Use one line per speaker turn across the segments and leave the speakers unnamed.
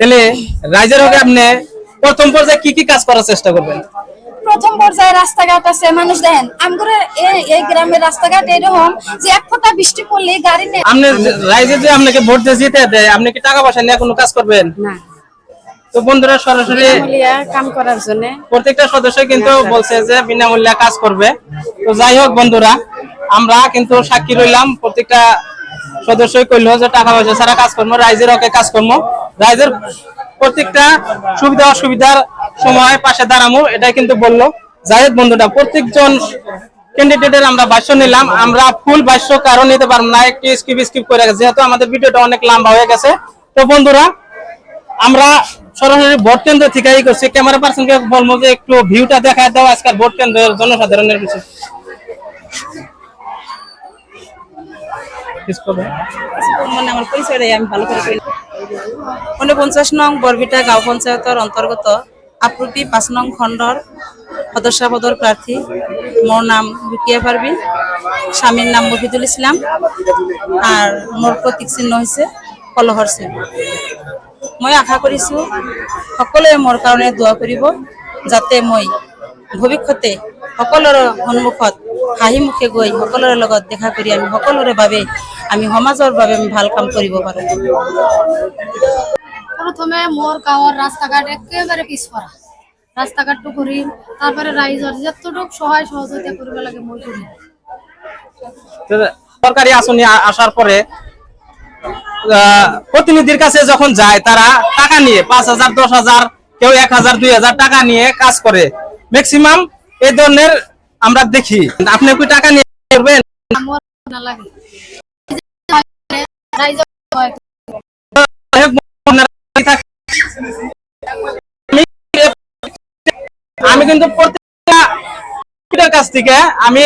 তাহলে রাইজের হকে আপনি প্রথম পর্যায়ে কি কি কাজ করার চেষ্টা করবেন?
প্রথম পর্যায়ে রাস্তাঘাট আছে। মানুষ দেখেন আমগরে এই- এই গ্রামের রাস্তাঘাট এরকম যে এক ফোঁটা বৃষ্টি পড়লে গাড়ি নেই।
আপনি রাইজে যে আপনাকে ভোট দিয়ে জিতে দেয় আপনি কি টাকা পয়সা নিয়ে কোনো কাজ করবেন?
না।
তো বন্ধুরা সরাসরি
কাম করার জন্য।
প্রত্যেকটা সদস্য কিন্তু বলছে যে বিনামূল্যে কাজ করবে। তো যাই হোক বন্ধুরা আমরা কিন্তু সাক্ষী রইলাম। প্রত্যেকটা সদস্যই কইলো যে টাকা পয়সা ছাড়া কাজ করব রাইজের হকে কাজ করব। রাইজের প্রত্যেকটা সুবিধা অসুবিধার সময় পাশে দাঁড়ামো, এটাই কিন্তু বলল। হোক বন্ধুরা, প্রত্যেকজন ক্যান্ডিডেটের আমরা ভাষ্য নিলাম। আমরা ফুল ভাষ্য কারণ নিতে পারব না, একটু স্কিপ স্কিপ করে গেছে যেহেতু আমাদের ভিডিওটা অনেক লম্বা হয়ে গেছে। তো বন্ধুরা, আমরা সরাসরি ভোট কেন্দ্র থেকেই করছি। ক্যামেরা পার্সনকে বলব যে একটু ভিউটা দেখা দাও আজকাল ভোট কেন্দ্রের জনসাধারণের কিছু।
মানে আমার পরিচয়টাই আমি ভালো করে করি ঊনপঞ্চাশ নং বরবিটা গাঁও পঞ্চায়েতের অন্তর্গত আপ্রুপি পাঁচ নং খণ্ডর সদস্যপদর প্রার্থী মোর নাম রুকিয়া পারবিন স্বামীর নাম মফিদুল ইসলাম আর মোর প্ৰতীক চিহ্ন হৈছে কলহৰ চিহ্ন। মই আশা কৰিছোঁ সকলোৱে মোৰ কাৰণে দোৱা কৰিব যাতে মই ভৱিষ্যতে সকলোৰে সন্মুখত হাঁহি মুখে গৈ সকলোৰে লগত দেখা কৰি আমি সকলোৰে বাবে আমি সমাজৰ বাবে আমি ভালো কাম কৰিব পাৰোঁ
প্রথমে মোর গাঁৱৰ রাস্তাঘাট একেবারে পিছপরা রাস্তাঘাটটো করি তারপরে রাইজর যতটুক সহায় সহযোগিতা করবে লাগে মই করি
সরকারি আসনে আসার পরে আহ, প্রতিনিধির কাছে যখন যায় তারা টাকা নিয়ে পাঁচ হাজার দশ হাজার কেউ এক হাজার দুই হাজার টাকা নিয়ে কাজ করে ম্যাক্সিমাম এই ধরনের আমরা দেখি। আপনি কি টাকা নিয়ে করবেন? আমি কিন্তু প্রত্যেকটা কাছ থেকে আমি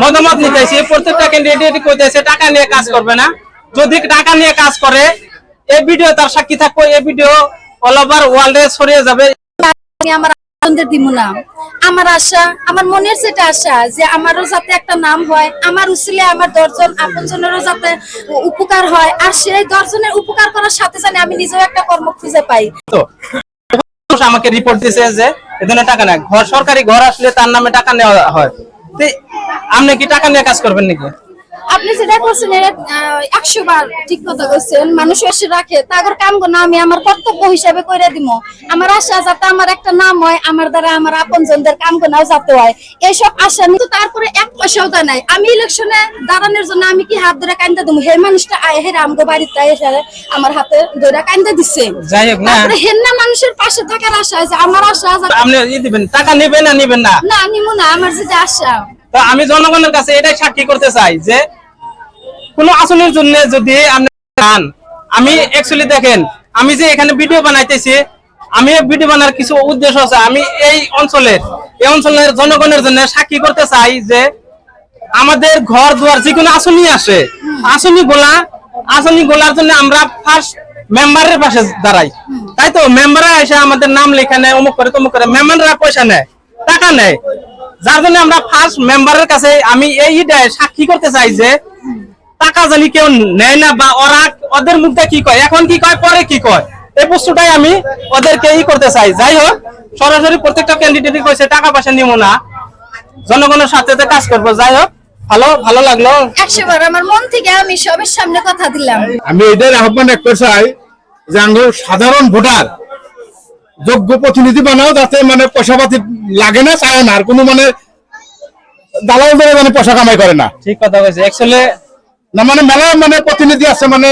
মতামত নিতেছি প্রত্যেকটা ক্যান্ডিডেট কইতেছে টাকা নিয়ে কাজ করবে না। যদি টাকা নিয়ে কাজ করে এই ভিডিও তার সাক্ষী থাকব এই ভিডিও অল ওভার ওয়ার্ল্ডে ছড়িয়ে যাবে।
আমার আনন্দের দিব না। আমার আশা, আমার মনের সেটা আশা যে আমারও যাতে একটা নাম হয়, আমার উচিলে আমার দশজন, আপনজনেরও যাতে উপকার হয়, আর সেই দশজনের উপকার করার সাথে সাথে আমি নিজেও একটা কর্ম খুঁজে পাই।
আমাকে রিপোর্ট দিছে যে ধরনের টাকা নেয়। ঘর, সরকারি ঘর আসলে তার নামে টাকা নেওয়া হয়। আপনি কি টাকা নিয়ে কাজ করবেন নাকি?
আপনি যেটা করছেন এটা একশো বার ঠিক কথা করছেন মানুষ এসে রাখে তাগর কাম না আমি আমার কর্তব্য হিসাবে করে দিব আমার আশা যাতে আমার একটা নাম হয় আমার দ্বারা আমার আপনজনদের কাম নাও যাতে হয়। এইসব আশা কিন্তু তারপরে এক পয়সাও দেয় নাই। আমি ইলেকশনে দাঁড়ানোর জন্য আমি কি হাত ধরে কান্দা দিব হে মানুষটা আয় হে আমগো বাড়িতে এসে আমার হাতে ধরে কান্দা দিচ্ছে
যাই হোক না।
তারপরে হেন্না মানুষের পাশে থাকার আশা আছে আমার আশা যাতে-
আপনি ই দিবেন টাকা নেবেন না নেবেন না?
না নিমু না আমার যেটা আশা।
তো আমি জনগণের কাছে এটাই সাক্ষী করতে চাই যে কোন আসনের জন্য যদি আপনি আমি অ্যাকচুয়ালি দেখেন, আমি যে এখানে ভিডিও বানাইতেছি, আমি ভিডিও বানার কিছু উদ্দেশ্য আছে। আমি এই অঞ্চলের এই অঞ্চলের জনগণের জন্য সাক্ষী করতে চাই যে আমাদের ঘর দুয়ার যে কোনো আসনি আসে। আসনি গোলা আসনি গোলার জন্য আমরা ফার্স্ট মেম্বারের পাশে দাঁড়াই। তাই তো? মেম্বাররা এসে আমাদের নাম লেখা নেয়, অমুক করে তমুক করে। মেম্বাররা পয়সা নেয়, টাকা নেয়। যার জন্য আমরা ফার্স্ট মেম্বারের কাছে আমি এই সাক্ষী করতে চাই যে টাকা জানি কেউ নেয় না বা ওরা ওদের মুখটা কি কয়? এখন কি কয়? পরে কি কয়? এই বস্তুটাই আমি ওদেরকে ই করতে চাই। যাই হোক সরাসরি প্রত্যেকটা ক্যান্ডিডেটই কইছে টাকা পয়সা নিব না। জনগণের সাথে তো কাজ করব। যাই হোক ভালো ভালো লাগল।
আমার মন থেকে আমি সবের সামনে কথা দিলাম।
আমি এটার আহ্বান রাখতে চাই যে আমরা সাধারণ ভোটার যোগ্য প্রতিনিধি বানাও যাতে মানে পয়সা পাতি লাগে না চায় না। আর কোনো মানে দালাল ধরে মানে পয়সা কামাই করে না।
ঠিক কথা কইছে। অ্যাকচুয়ালি
না মানে মেলা মানে প্রতিনিধি আছে মানে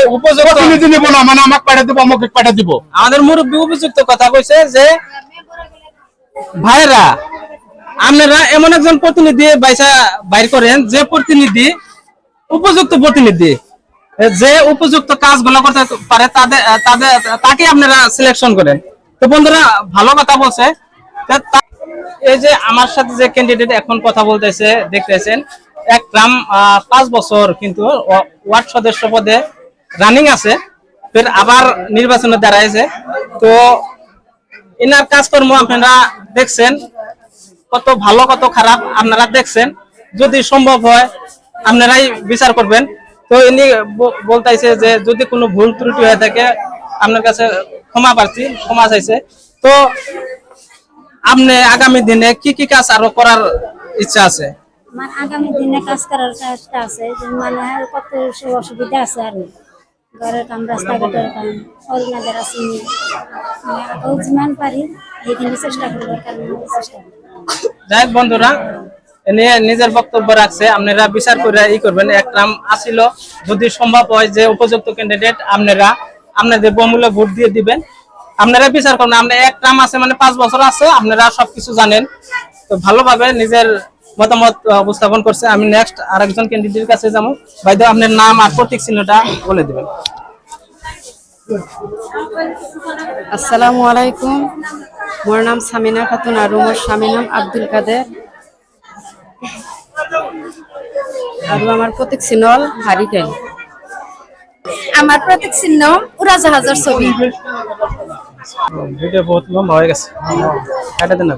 প্রতিনিধি নিব না মানে আমাকে পাঠা দিব আমাকে পাঠা দিব।
আমাদের মুরব্বী উপযুক্ত কথা কইছে যে ভাইরা আপনারা এমন একজন প্রতিনিধি বাইসা বাইর করেন যে প্রতিনিধি উপযুক্ত প্রতিনিধি যে উপযুক্ত কাজগুলো করতে পারে তাদের তাদের তাকে আপনারা সিলেকশন করেন। তো বন্ধুরা ভালো কথা বলছে। এই যে আমার সাথে যে ক্যান্ডিডেট এখন কথা বলতেছে দেখতেছেন এক গ্রাম পাঁচ বছর কিন্তু ওয়ার্ড সদস্য পদে রানিং আছে, ফের আবার নির্বাচনে দাঁড়াইছে। তো এনার কাজকর্ম আপনারা দেখছেন, কত ভালো, কত খারাপ আপনারা দেখছেন। যদি সম্ভব হয়, আপনারাই বিচার করবেন। তো ইনি ব- বলতাইছে যে যদি কোনো ভুল ত্রুটি হয়ে থাকে, আপনার কাছে ক্ষমা প্রার্থী, ক্ষমা চাইছে। তো আপনি আগামী দিনে কি কি কাজ আরও করার ইচ্ছা আছে?
আমার আগামী দিনে কাজ করার চেষ্টা আছে মানে কত সব অসুবিধা আছে আর ঘরের কাম রাস্তাঘাটের কাম অরুণাদের আছে যিমান পারি এইদিকে চেষ্টা করবার কারণে চেষ্টা করি
যাই বন্ধুরা নিয়ে নিজের বক্তব্য রাখছে। আপনারা বিচার করে ই করবেন, এক নাম আসিল যদি সম্ভব হয় যে উপযুক্ত ক্যান্ডিডেট আপনারা আপনাদের বহুমূল্য ভোট দিয়ে দিবেন। আপনারা বিচার করবেন, আপনার এক নাম আছে মানে পাঁচ বছর আছে, আপনারা সবকিছু জানেন। তো ভালোভাবে নিজের মতামত উপস্থাপন করছে। আমি নেক্সট আরেকজন ক্যান্ডিডেটের কাছে যাব। তো আপনার নাম আর প্রতীক চিহ্নটা বলে দিবেন।
আসসালামু আলাইকুম। মোর নাম সামিনা খাতুন আর মোর স্বামীর নাম আব্দুল কাদের। আর আমার প্রতীক সিনল হারিকেন।
আমার প্রতীক চিহ্ন উড়াজাহাজের ছবি।
ভিডিও বহুত লম্বা হয়ে গেছে। কাটাতে না।